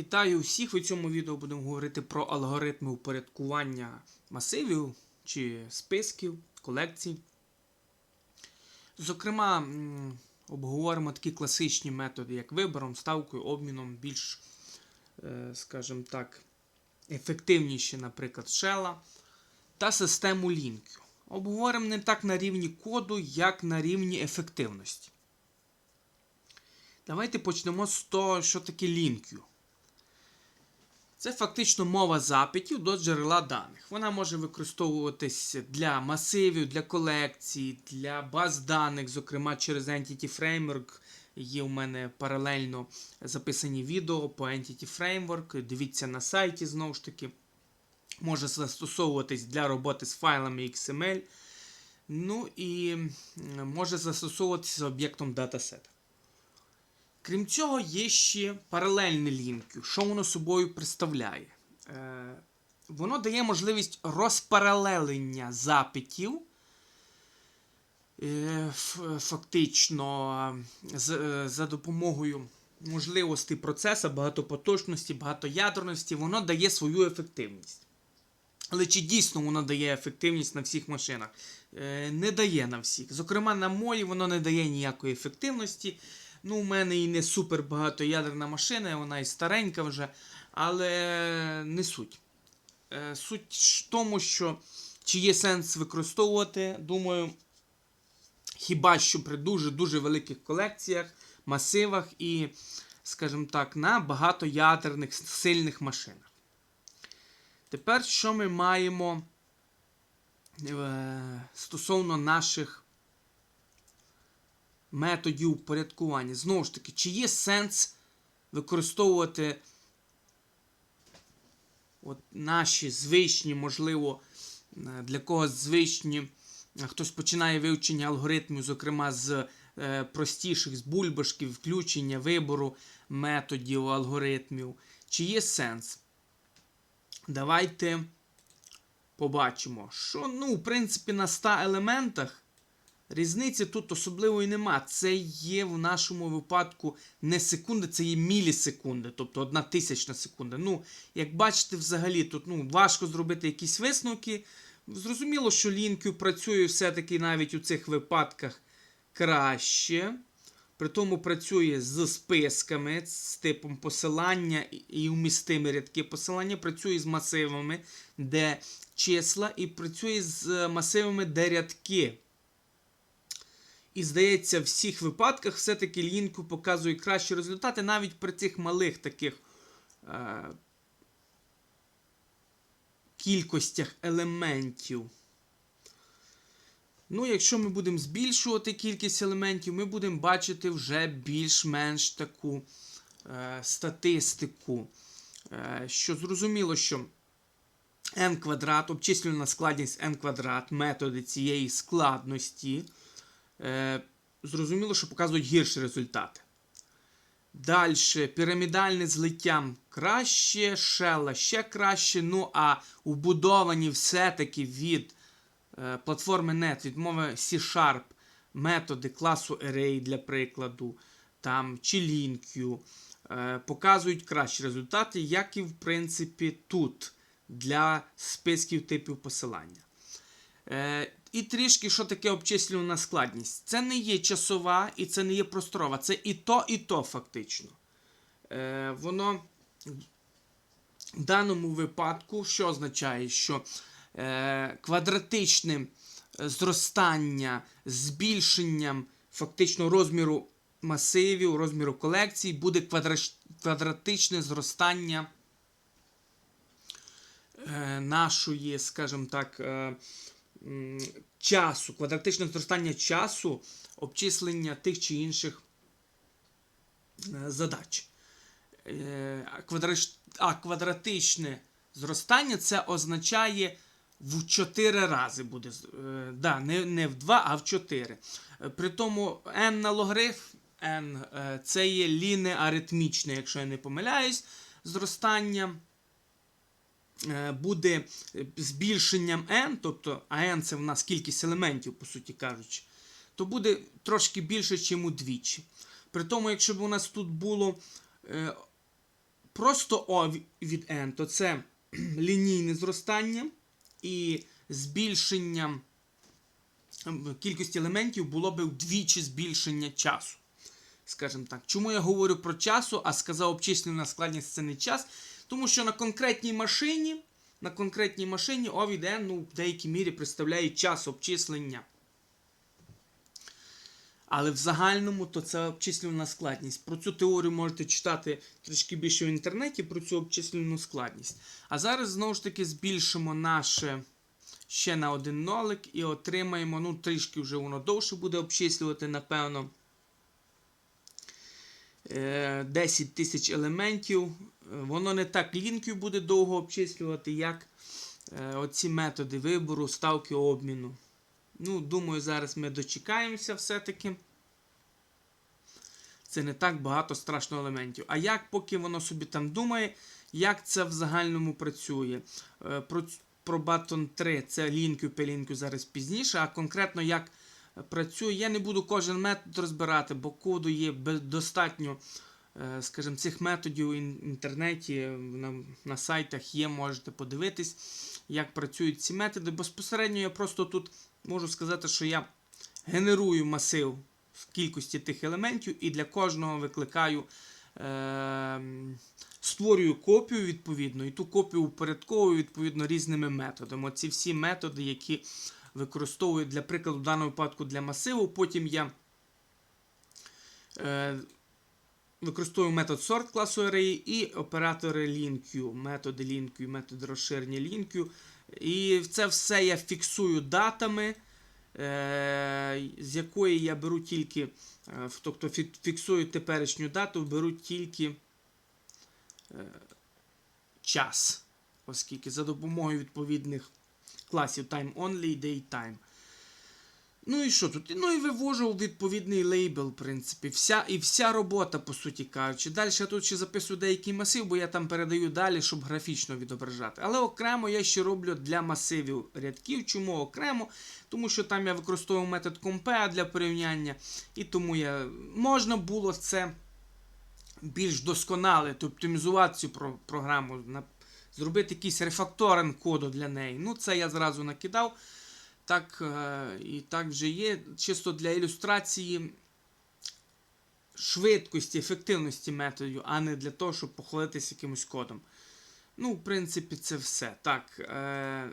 Вітаю всіх! У цьому відео будемо говорити про алгоритми упорядкування масивів чи списків, колекцій. Зокрема, обговоримо такі класичні методи, як вибором, ставкою, обміном, більш, е, скажімо так, ефективніші, наприклад, шела та систему лінків. Обговоримо не так на рівні коду, як на рівні ефективності. Давайте почнемо з того, що таке лінкю. Це фактично мова запитів до джерела даних. Вона може використовуватись для масивів, для колекцій, для баз даних, зокрема через Entity Framework. Є у мене паралельно записані відео по Entity Framework. Дивіться на сайті знову ж таки. Може застосовуватись для роботи з файлами XML. Ну і може застосовуватися з об'єктом датасета. Крім цього, є ще паралельне лінкю. Що воно собою представляє? Е, воно дає можливість розпаралелення запитів. е, Фактично з- е, за допомогою можливостей процесу, багатопоточності, багатоядерності, воно дає свою ефективність. Але чи дійсно воно дає ефективність на всіх машинах? Е, Не дає на всіх. Зокрема, на моїй воно не дає ніякої ефективності. Ну, у мене і не супер багатоядерна машина, вона і старенька вже, але не суть. Е, Суть в тому, що чи є сенс використовувати, думаю, хіба що при дуже-дуже великих колекціях, масивах і, скажімо так, на багатоядерних сильних машинах. Тепер що ми маємо е, стосовно наших методів упорядкування. Знову ж таки, чи є сенс використовувати от наші звичні, можливо, е, для когось звичні, е, хтось починає вивчення алгоритмів, зокрема з е, простіших, з бульбашків, включення, вибору методів, алгоритмів. Чи є сенс? Давайте побачимо, що, ну, в принципі, на 100 елементах Різниці тут особливої нема. Це є в нашому випадку не секунди, це є мілісекунди, тобто одна тисячна секунда. Ну, як бачите, взагалі тут ну, важко зробити якісь висновки. Зрозуміло, що лінків працює все-таки навіть у цих випадках краще. При тому працює з списками, з типом посилання і вмістими рядки посилання, працює з масивами, де числа, і працює з масивами, де рядки. І здається, в всіх випадках все-таки лінку показує кращі результати навіть при цих малих таких е, кількостях елементів. Ну, якщо ми будемо збільшувати кількість елементів, ми будемо бачити вже більш-менш таку е, статистику. Е, що зрозуміло, що n квадрат, обчислювана складність n квадрат, методи цієї складності зрозуміло, що показують гірші результати. Далі пірамідальне злиттям краще, шела ще краще. Ну а вбудовані все-таки від е, платформи NET, від мови C-Sharp методи класу Array, для прикладу, там, чи LinkU, е, показують кращі результати, як і в принципі тут для списків типів посилання. Е, і трішки, що таке обчислювана складність. Це не є часова і це не є просторова. Це і то, і то фактично. Е, Воно в даному випадку, що означає, що е, квадратичне зростання збільшенням фактично розміру масивів, розміру колекцій буде квадра... квадратичне зростання е, нашої, скажімо так, е, часу, квадратичне зростання часу обчислення тих чи інших е, задач. Е, а квадратичне зростання це означає в 4 рази буде. е, Да, не, не в 2, а в 4. Е, При тому n на логарифм n це є лінеаритмічне, якщо я не помиляюсь, зростання буде збільшенням n, тобто а n це в нас кількість елементів, по суті кажучи, то буде трошки більше, ніж удвічі. При тому, якщо б у нас тут було е, просто O від N, то це лінійне зростання і збільшення ем, кількості елементів було би вдвічі збільшення часу. Скажімо так. Чому я говорю про часу, а сказав обчислена складність це не час? Тому що на конкретній машині, на конкретній машині O від N ну, в деякій мірі представляє час обчислення. Але в загальному то це обчислювана складність. Про цю теорію можете читати трішки більше в інтернеті про цю обчислювану складність. А зараз знову ж таки збільшимо наше ще на один нолик і отримаємо, ну, трішки вже воно довше буде обчислювати, напевно. е, 10 тисяч елементів. Воно не так лінків буде довго обчислювати, як е, оці методи вибору, ставки обміну. Ну, думаю, зараз ми дочекаємося все-таки. Це не так багато страшно елементів. А як, поки воно собі там думає, як це в загальному працює? Е, Про, про Button 3 це лінкю пелінкю зараз пізніше, а конкретно як працює, я не буду кожен метод розбирати, бо коду є достатньо, скажімо, цих методів в інтернеті, на, на сайтах є, можете подивитись, як працюють ці методи. Безпосередньо я просто тут можу сказати, що я генерую масив в кількості тих елементів і для кожного викликаю. Е, створюю копію відповідно, і ту копію упорядковую відповідно різними методами. Оці всі методи, які використовую для прикладу, в даному випадку для масиву. Потім я е, використовую метод sort класу array і оператори LinQ, методи LinQ, методи розширення LinQ. І це все я фіксую датами, е, з якої я беру тільки, е, тобто фіксую теперішню дату, беру тільки е, час, оскільки за допомогою відповідних класів time only і daytime. Ну і що тут? Ну і вивожу відповідний лейбл, в принципі. Вся, і вся робота, по суті кажучи. Далі я тут ще записую деякий масив, бо я там передаю далі, щоб графічно відображати. Але окремо я ще роблю для масивів рядків. Чому окремо? Тому що там я використовую метод compare для порівняння. І тому я можна було це більш досконалити, оптимізувати цю про- програму, на- зробити якийсь рефакторинг коду для неї. Ну, це я зразу накидав. Так, е, і так вже є. Чисто для ілюстрації швидкості, ефективності методів, а не для того, щоб похвалитися якимось кодом. Ну, в принципі, це все. Так. Е,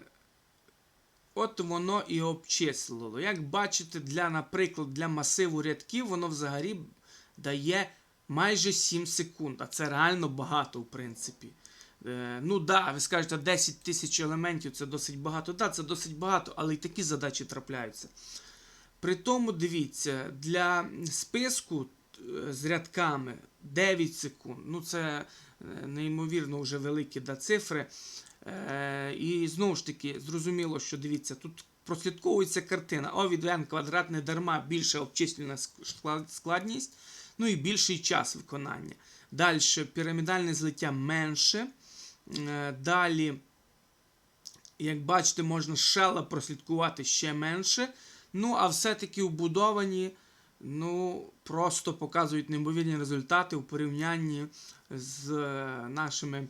От воно і обчислило. Як бачите, для, наприклад, для масиву рядків воно взагалі дає майже 7 секунд. А це реально багато, в принципі. Е, ну да, ви скажете, 10 тисяч елементів це досить багато. Да, це досить багато, але і такі задачі трапляються. При тому, дивіться, для списку е, з рядками 9 секунд. Ну, це е, неймовірно вже великі да, цифри. І знову ж таки, зрозуміло, що дивіться, тут прослідковується картина. О від n квадрат не дарма більша обчислена складність, ну і більший час виконання. Далі пірамідальне злиття менше. Е, Далі, як бачите, можна шела прослідкувати ще менше. Ну, а все-таки вбудовані ну, просто показують неймовірні результати у порівнянні з е, нашими,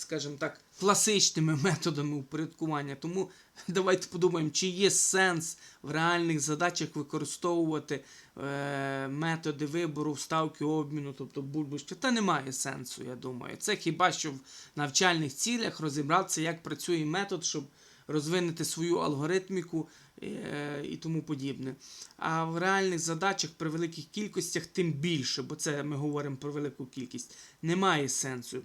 скажімо так, класичними методами упорядкування. Тому давайте подумаємо, чи є сенс в реальних задачах використовувати е, методи вибору, вставки обміну, тобто бульбашки. Та немає сенсу, я думаю. Це хіба що в навчальних цілях розібратися, як працює метод, щоб розвинути свою алгоритміку е, і тому подібне. А в реальних задачах при великих кількостях тим більше, бо це ми говоримо про велику кількість, немає сенсу.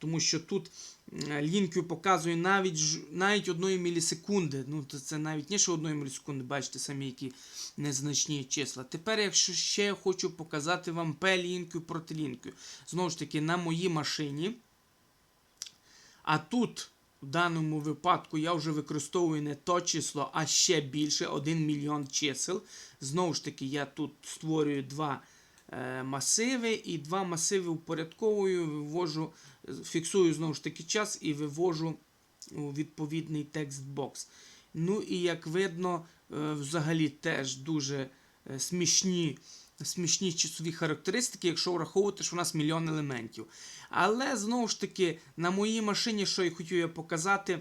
Тому що тут м, лінкю показує навіть навіть одної мілісекунди. Ну, це навіть не що одної мілісекунди, бачите самі, які незначні числа. Тепер, якщо ще хочу показати вам P-лінкю проти лінкю. Знову ж таки, на моїй машині. А тут, в даному випадку, я вже використовую не то число, а ще більше 1 мільйон чисел. Знову ж таки, я тут створюю два масиви і два масиви упорядковую, вивожу, фіксую знову ж таки час і вивожу у відповідний текстбокс. Ну і як видно, е, взагалі теж дуже е, смішні смішні часові характеристики, якщо враховувати, що у нас мільйон елементів. Але знову ж таки, на моїй машині, що я хотів я показати,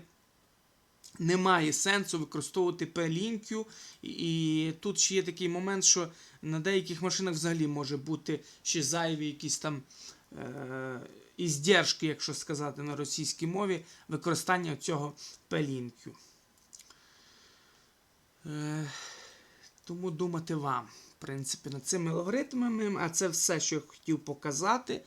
немає сенсу використовувати P-Link. І тут ще є такий момент, що на деяких машинах взагалі може бути ще зайві якісь там е- іздержки, якщо сказати на російській мові, використання цього P-Link. Е- тому думати вам, в принципі, над цими алгоритмами. А це все, що я хотів показати.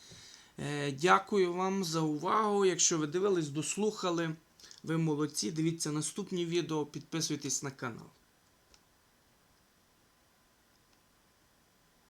Е, Дякую вам за увагу. Якщо ви дивились, дослухали, ви молодці. Дивіться наступні відео, підписуйтесь на канал.